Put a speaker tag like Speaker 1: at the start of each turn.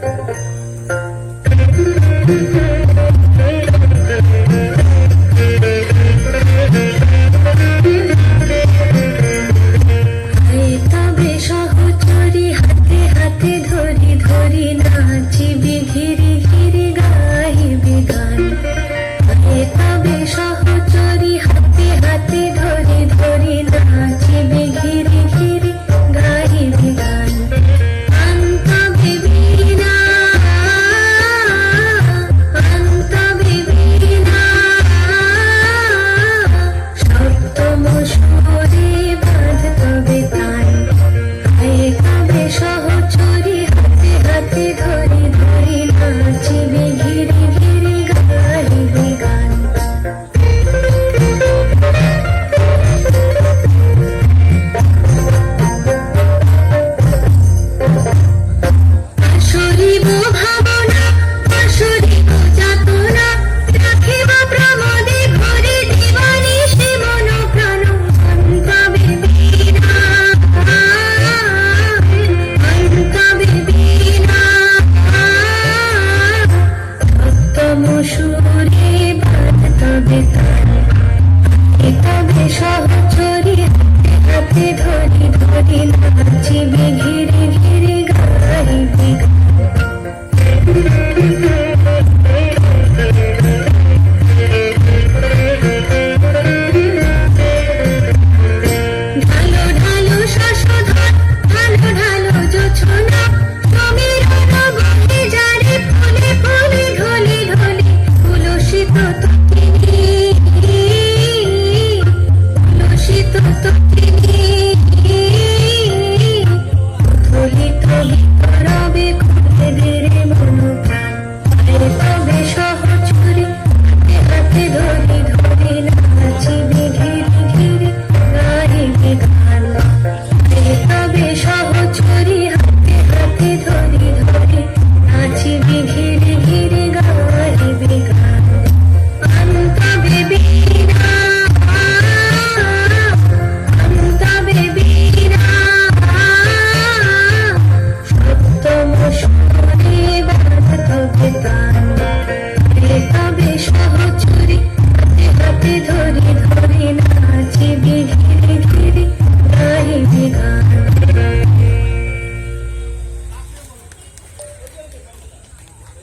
Speaker 1: thank you সুরে তবে তবে সহচরি হাতে ধরে।